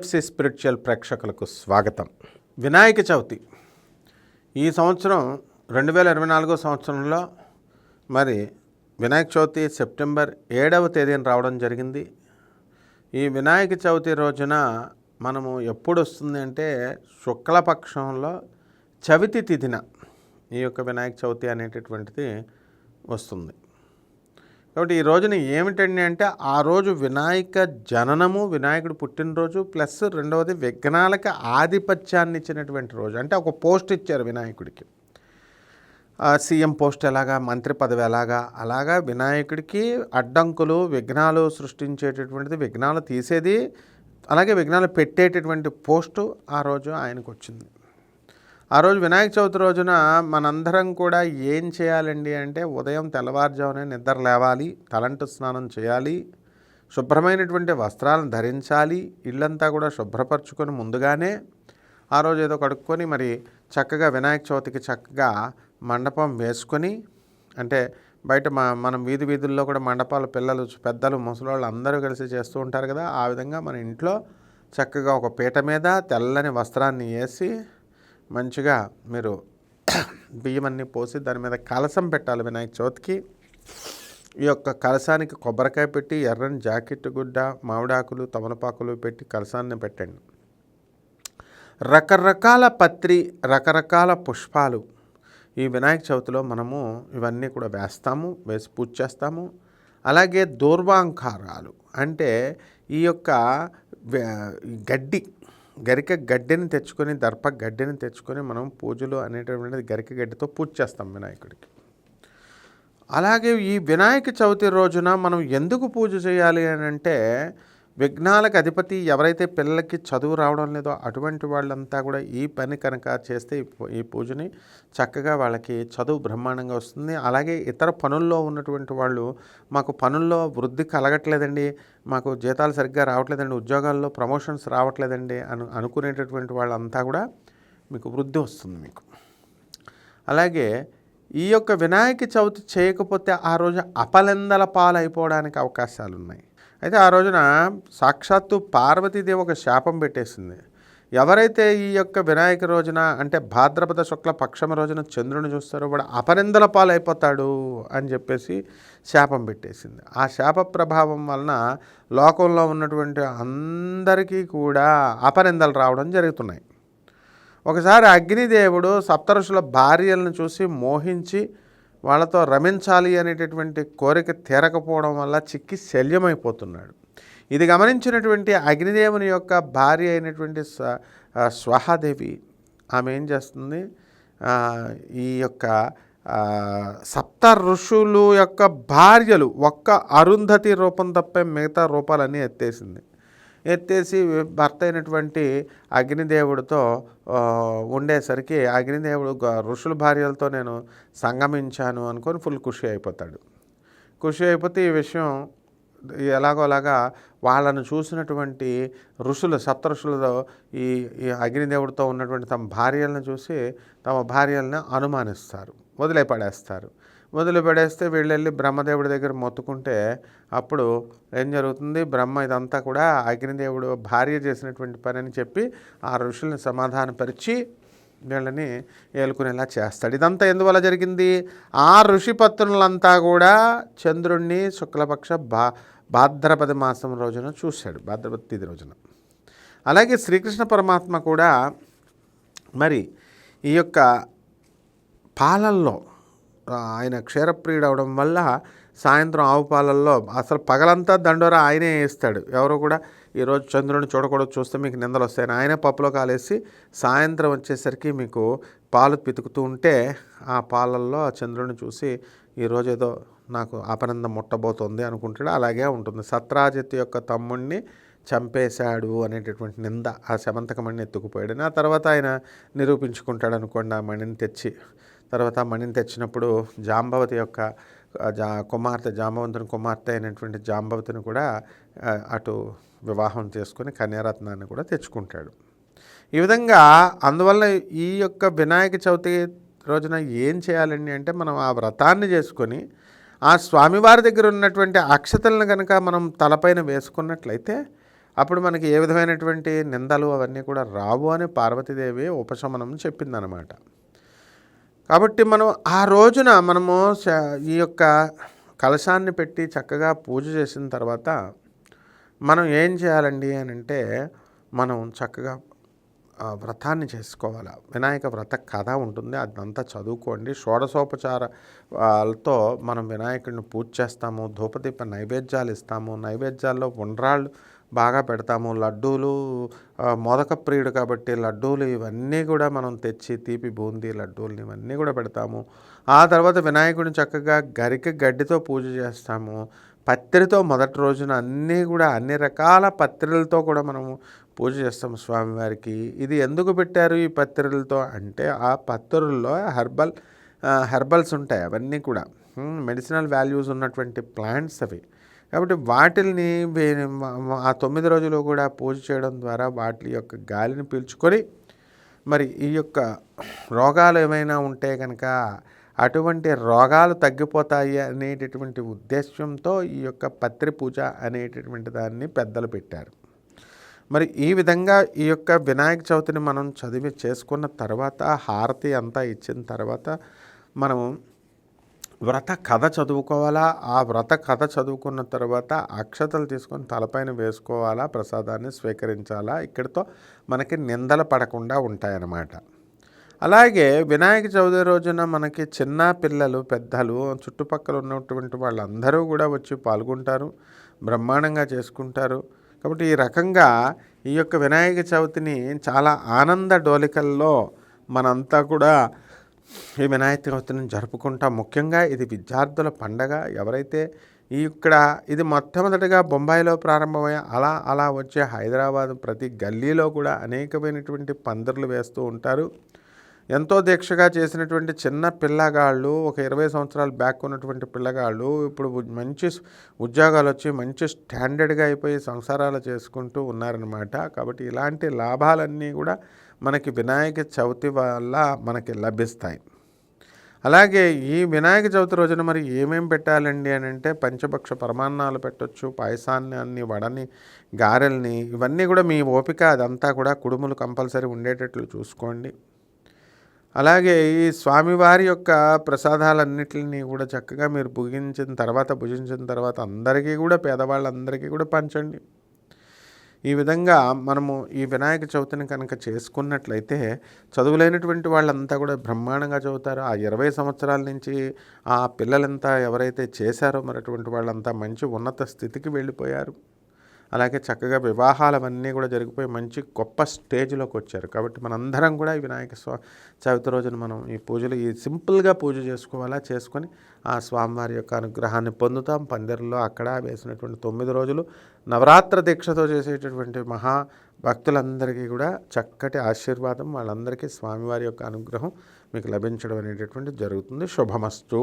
PFC spiritual ప్రేక్షకులకు స్వాగతం. వినాయక చవితి. ఈ సంవత్సరం రెండు వేల ఇరవై నాలుగో సంవత్సరంలో మరి వినాయక చవితి సెప్టెంబర్ ఏడవ తేదీన రావడం జరిగింది. ఈ వినాయక చవితి రోజున మనము ఎప్పుడు వస్తుంది అంటే శుక్లపక్షంలో చవితి తిథిన ఈ యొక్క వినాయక చవితి అనేటటువంటిది వస్తుంది. కాబట్టి ఈ రోజున ఏమిటండి అంటే ఆ రోజు వినాయక జననము వినాయకుడు పుట్టినరోజు ప్లస్ రెండవది విఘ్నాలకి ఆధిపత్యాన్ని ఇచ్చినటువంటి రోజు. అంటే ఒక పోస్ట్ ఇచ్చారు వినాయకుడికి. సీఎం పోస్ట్ ఎలాగా మంత్రి పదవి ఎలాగా అలాగా వినాయకుడికి అడ్డంకులు విఘ్నాలు సృష్టించేటటువంటిది విఘ్నాలు తీసేది అలాగే విఘ్నాలు పెట్టేటటువంటి పోస్టు ఆ రోజు ఆయనకు వచ్చింది. ఆ రోజు వినాయక చవితి రోజున మనందరం కూడా ఏం చేయాలండి అంటే ఉదయం తెల్లవారుజామునే నిద్ర లేవాలి తలంటు స్నానం చేయాలి శుభ్రమైనటువంటి వస్త్రాలను ధరించాలి ఇల్లంతా కూడా శుభ్రపరచుకొని ముందుగానే ఆ రోజు ఏదో కడుక్కొని మరి చక్కగా వినాయక చవితికి చక్కగా మండపం వేసుకొని అంటే బయట మా మనం వీధి వీధుల్లో కూడా మండపాలు పిల్లలు పెద్దలు ముసలోళ్ళు అందరూ కలిసి చేస్తూ ఉంటారు కదా ఆ విధంగా మన ఇంట్లో చక్కగా ఒక పీట మీద తెల్లని వస్త్రాన్ని వేసి మంచిగా మీరు బియ్యం అన్నీ పోసి దాని మీద కలసం పెట్టాలి వినాయక చవితికి. ఈ యొక్క కలసానికి కొబ్బరికాయ పెట్టి ఎర్రని జాకెట్ గుడ్డ మామిడాకులు తమలపాకులు పెట్టి కలసాన్ని పెట్టండి. రకరకాల పత్రి రకరకాల పుష్పాలు ఈ వినాయక చవితిలో మనము ఇవన్నీ కూడా వేస్తాము వేసి పూజ చేస్తాము. అలాగే దూర్వాంకారాలు అంటే ఈ యొక్క గడ్డి గరిక గడ్డిని తెచ్చుకొని దర్ప గడ్డిని తెచ్చుకొని మనం పూజలు అనేటటువంటిది గరిక గడ్డితో పూజ చేస్తాం వినాయకుడికి. అలాగే ఈ వినాయక చవితి రోజున మనం ఎందుకు పూజ చేయాలి అని అంటే విఘ్నాలకు అధిపతి ఎవరైతే పిల్లలకి చదువు రావడం లేదో అటువంటి వాళ్ళంతా కూడా ఈ పని కనుక చేస్తే ఈ పూజని చక్కగా వాళ్ళకి చదువు బ్రహ్మాండంగా వస్తుంది. అలాగే ఇతర పనుల్లో ఉన్నటువంటి వాళ్ళు మాకు పనుల్లో వృద్ధి కలగట్లేదండి. మాకు జీతాలు సరిగ్గా రావట్లేదండి ఉద్యోగాల్లో ప్రమోషన్స్ రావట్లేదండి అను అనుకునేటటువంటి వాళ్ళంతా కూడా మీకు వృద్ధి వస్తుంది మీకు. అలాగే ఈ యొక్క వినాయక చవితి చేయకపోతే ఆ రోజు అపలెందల పాలైపోవడానికి అవకాశాలు ఉన్నాయి అయితే ఆ రోజున సాక్షాత్తు పార్వతీదేవి ఒక శాపం పెట్టేసింది. ఎవరైతే ఈ యొక్క వినాయక రోజున అంటే భాద్రపద శుక్ల పక్షమ రోజున చంద్రుని చూస్తారో వాడు అపనిందల పాలైపోతాడు అని చెప్పేసి శాపం పెట్టేసింది. ఆ శాప ప్రభావం వలన లోకంలో ఉన్నటువంటి అందరికీ కూడా అపనిందలు రావడం జరుగుతున్నాయి. ఒకసారి అగ్నిదేవుడు సప్తఋషుల భార్యలను చూసి మోహించి వాళ్ళతో రమించాలి అనేటటువంటి కోరిక తీరకపోవడం వల్ల చిక్కి శల్యమైపోతున్నాడు. ఇది గమనించినటువంటి అగ్నిదేవుని యొక్క భార్య అయినటువంటి స్వ స్వహాదేవి ఆమె ఏం చేస్తుంది? ఈ యొక్క సప్త ఋషులు యొక్క భార్యలు ఒక్క అరుంధతి రూపం తప్ప మిగతా రూపాలన్నీ ఎత్తేసింది. ఎత్తేసి భర్త అయినటువంటి అగ్నిదేవుడితో ఉండేసరికి అగ్నిదేవుడు ఋషుల భార్యలతో నేను సంగమించాను అనుకొని ఫుల్ ఖుషి అయిపోతాడు. ఖుషి అయిపోతే ఈ విషయం ఎలాగోలాగా వాళ్ళను చూసినటువంటి ఋషులు సప్తఋషులతో ఈ ఈ అగ్నిదేవుడితో ఉన్నటువంటి తమ భార్యలను చూసి తమ భార్యలను అనుమానిస్తారు వదిలేపడేస్తారు. వదిలిపడేస్తే వీళ్ళెళ్ళి బ్రహ్మదేవుడి దగ్గర మొత్తుకుంటే అప్పుడు ఏం జరుగుతుంది? బ్రహ్మ ఇదంతా కూడా అగ్నిదేవుడు భార్య చేసినటువంటి పని అని చెప్పి ఆ ఋషుల్ని సమాధానపరిచి వీళ్ళని ఏలుకునేలా చేస్తాడు. ఇదంతా ఎందువల్ల జరిగింది? ఆ ఋషిపత్నులంతా కూడా చంద్రుణ్ణి శుక్లపక్ష భా భాద్రపద మాసం రోజున చూశాడు భాద్రపద తిథి రోజున. అలాగే శ్రీకృష్ణ పరమాత్మ కూడా మరి ఈ యొక్క పాలల్లో ఆయన క్షీరప్రియుడు అవడం వల్ల సాయంత్రం ఆవు పాలల్లో అసలు పగలంతా దండోర ఆయనే వేస్తాడు. ఎవరు కూడా ఈరోజు చంద్రుని చూడకూడదు చూస్తే మీకు నిందలు వస్తాయని ఆయనే పప్పులో కాలేసి సాయంత్రం వచ్చేసరికి మీకు పాలు పితుకుతూ ఉంటే ఆ పాలల్లో ఆ చంద్రుని చూసి ఈరోజు ఏదో నాకు అపనందం ముట్టబోతోంది అనుకుంటాడు. అలాగే ఉంటుంది. సత్రాజిత్ యొక్క తమ్ముణ్ణి చంపేశాడు అనేటటువంటి నింద ఆ శమంతకమణిని ఎత్తుకుపోయాడు ఆ తర్వాత ఆయన నిరూపించుకుంటాడు అనుకోండి ఆ మణిని తెచ్చి. తర్వాత ఆ మణిని తెచ్చినప్పుడు జాంబవతి యొక్క జా కుమార్తె జాంబవంతుని కుమార్తె అయినటువంటి జాంబవతిని కూడా అటు వివాహం చేసుకుని కన్యారత్నాన్ని కూడా తెచ్చుకుంటాడు. ఈ విధంగా అందువల్ల ఈ యొక్క వినాయక చవితి రోజున ఏం చేయాలండి అంటే మనం ఆ వ్రతాన్ని చేసుకొని ఆ స్వామివారి దగ్గర ఉన్నటువంటి అక్షతలను కనుక మనం తలపైన వేసుకున్నట్లయితే అప్పుడు మనకి ఏ విధమైనటువంటి నిందలు అవన్నీ కూడా రావు అని పార్వతీదేవి ఉపశమనం చెప్పిందనమాట. కాబట్టి మనం ఆ రోజున మనము ఈ యొక్క కలశాన్ని పెట్టి చక్కగా పూజ చేసిన తర్వాత మనం ఏం చేయాలండి అని అంటే మనం చక్కగా వ్రతాన్ని చేసుకోవాలి. వినాయక వ్రత కథ ఉంటుంది అదంతా చదువుకోండి. షోడశోపచారాలతో మనం వినాయకుడిని పూజ చేస్తాము ధూపదీప నైవేద్యాలు ఇస్తాము. నైవేద్యాల్లో ఉండ్రాళ్ళు బాగా పెడతాము. లడ్డూలు మొదక ప్రియుడు కాబట్టి లడ్డూలు ఇవన్నీ కూడా మనం తెచ్చి తీపి బూందీ లడ్డూలు ఇవన్నీ కూడా పెడతాము. ఆ తర్వాత వినాయకుడిని చక్కగా గరిక గడ్డితో పూజ చేస్తాము. పత్రితో మొదటి రోజున అన్నీ కూడా అన్ని రకాల పత్రిలతో కూడా మనము పూజ చేస్తాము స్వామివారికి. ఇది ఎందుకు పెట్టారు ఈ పత్రిలతో అంటే ఆ పత్రుల్లో హెర్బల్ హెర్బల్స్ ఉంటాయి అవన్నీ కూడా. మెడిసినల్ వాల్యూస్ ఉన్నటువంటి ప్లాంట్స్ అవి. కాబట్టి వాటిల్ని ఆ తొమ్మిది రోజులు కూడా పూజ చేయడం ద్వారా వాటి యొక్క గాలిని పీల్చుకొని మరి ఈ యొక్క రోగాలు ఏమైనా ఉంటే కనుక అటువంటి రోగాలు తగ్గిపోతాయి అనేటటువంటి ఉద్దేశంతో ఈ యొక్క పత్రి పూజ అనేటటువంటి దాన్ని పెద్దలు పెట్టారు. మరి ఈ విధంగా ఈ యొక్క వినాయక చవితిని మనం చదివి చేసుకున్న తర్వాత హారతి అంతా ఇచ్చిన తర్వాత మనము వ్రత కథ చదువుకోవాలా? ఆ వ్రత కథ చదువుకున్న తర్వాత అక్షతలు తీసుకొని తలపైన వేసుకోవాలా? ప్రసాదాన్ని స్వీకరించాలా? ఇక్కడితో మనకి నిందలు పడకుండా ఉంటాయన్నమాట. అలాగే వినాయక చవితి రోజున మనకి చిన్న పిల్లలు పెద్దలు చుట్టుపక్కల ఉన్నటువంటి వాళ్ళందరూ కూడా వచ్చి పాల్గొంటారు బ్రహ్మాండంగా చేసుకుంటారు. కాబట్టి ఈ రకంగా ఈ యొక్క వినాయక చవితిని చాలా ఆనంద డోలికల్లో మనంతా కూడా ఈ వినాయక చవితిని జరుపుకుంటాం. ముఖ్యంగా ఇది విద్యార్థుల పండగ. ఎవరైతే ఈ ఇక్కడ ఇది మొట్టమొదటిగా బొంబాయిలో ప్రారంభమై అలా అలా వచ్చే హైదరాబాద్ ప్రతి గల్లీలో కూడా అనేకమైనటువంటి పందిర్లు వేస్తూ ఉంటారు. ఎంతో దీక్షగా చేసినటువంటి చిన్న పిల్లగాళ్ళు ఒక ఇరవై సంవత్సరాలు బ్యాక్ ఉన్నటువంటి పిల్లగాళ్ళు ఇప్పుడు మంచి ఉద్యోగాలు వచ్చి మంచి స్టాండర్డ్గా అయిపోయి సంసారాలు చేసుకుంటూ ఉన్నారనమాట కాబట్టి ఇలాంటి లాభాలన్నీ కూడా మనకి వినాయక చవితి వల్ల మనకి లభిస్తాయి. అలాగే ఈ వినాయక చవితి రోజున మరి ఏమేం పెట్టాలండి అని అంటే పంచభక్ష పరమాన్నాలు పెట్టొచ్చు పాయసాన్ని అన్ని వడని గారెల్ని ఇవన్నీ కూడా మీ ఓపిక అదంతా కూడా కుడుములు కంపల్సరీ ఉండేటట్లు చూసుకోండి. అలాగే ఈ స్వామివారి యొక్క ప్రసాదాలన్నిటిని కూడా చక్కగా మీరు భుజించిన తర్వాత భుజించిన తర్వాత అందరికీ కూడా పేదవాళ్ళందరికీ కూడా పంచండి. ఈ విధంగా మనము ఈ వినాయక చవితిని కనుక చేసుకున్నట్లయితే చదువులేనటువంటి వాళ్ళంతా కూడా బ్రహ్మాండంగా చదువుతారు. ఆ ఇరవై సంవత్సరాల నుంచి ఆ పిల్లలంతా ఎవరైతే చేశారో మరి అటువంటి వాళ్ళంతా మంచి ఉన్నత స్థితికి వెళ్ళిపోయారు. అలాగే చక్కగా వివాహాలవన్నీ కూడా జరిగిపోయి మంచి గొప్ప స్టేజ్లోకి వచ్చారు. కాబట్టి మనందరం కూడా ఈ వినాయక స్వా చవితి రోజున మనం ఈ పూజలు ఈ సింపుల్గా పూజ చేసుకోవాలా? చేసుకొని ఆ స్వామివారి యొక్క అనుగ్రహాన్ని పొందుతాం. పందిరిలో అక్కడ వేసినటువంటి తొమ్మిది రోజులు నవరాత్ర దీక్షతో చేసేటటువంటి మహా భక్తులందరికీ కూడా చక్కటి ఆశీర్వాదం. వాళ్ళందరికీ స్వామివారి యొక్క అనుగ్రహం మీకు లభించడం అనేటటువంటి జరుగుతుంది. శుభమస్తు.